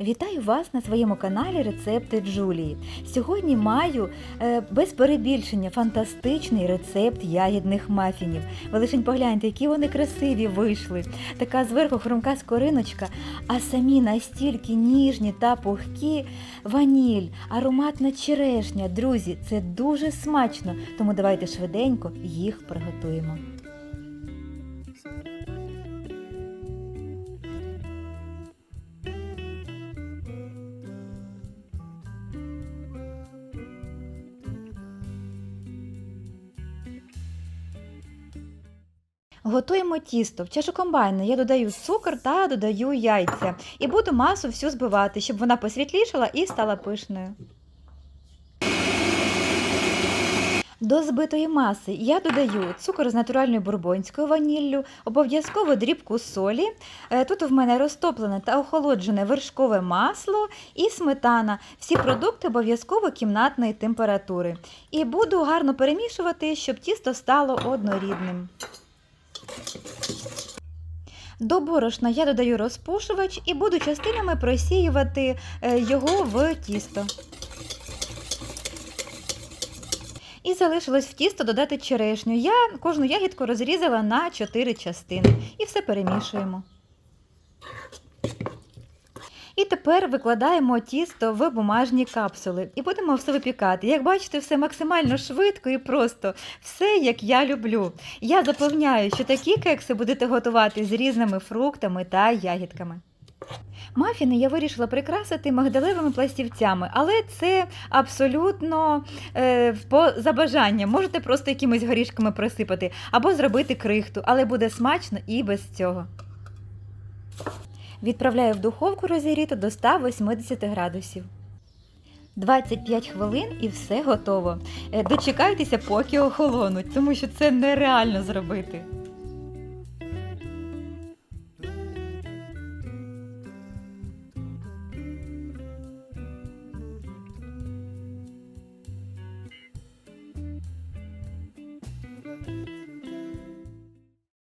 Вітаю вас на своєму каналі Рецепти Джулії. Сьогодні маю е, без перебільшення фантастичний рецепт ягідних мафінів. Ви лишень погляньте, які вони красиві вийшли. Така зверху хрумка скориночка, а самі настільки ніжні та пухкі. Ваніль, ароматна черешня. Друзі, це дуже смачно, тому давайте швиденько їх приготуємо. Готуємо тісто. В чашу комбайну я додаю цукор та додаю яйця. І буду масу всю збивати, щоб вона посвітлішала і стала пишною. До збитої маси я додаю цукор з натуральною бурбонською ваніллю, обов'язково дрібку солі. Е, Тут в мене розтоплене та охолоджене вершкове масло і сметана. Всі продукти обов'язково кімнатної температури. І буду гарно перемішувати, щоб тісто стало однорідним. До борошна я додаю розпушувач і буду частинами просіювати е, його в тісто. І залишилось в тісто додати черешню. Я кожну ягідку розрізала на 4 частини і все перемішуємо. І тепер викладаємо тісто в бумажні капсули і будемо все випікати. Як бачите, все максимально швидко і просто, все як я люблю. Я запевняю, що такі кекси будете готувати з різними фруктами та ягідками. Мафіни я вирішила прикрасити мигдалевими пластівцями, але це абсолютно е, по за бажанням. Можете просто якимись горішками присипати або зробити крихту, але буде смачно і без цього. Відправляю в духовку розігріти до 180 градусів. 25 хвилин і все готово. Е, Дочекайтеся, поки охолонуть, тому що це нереально зробити.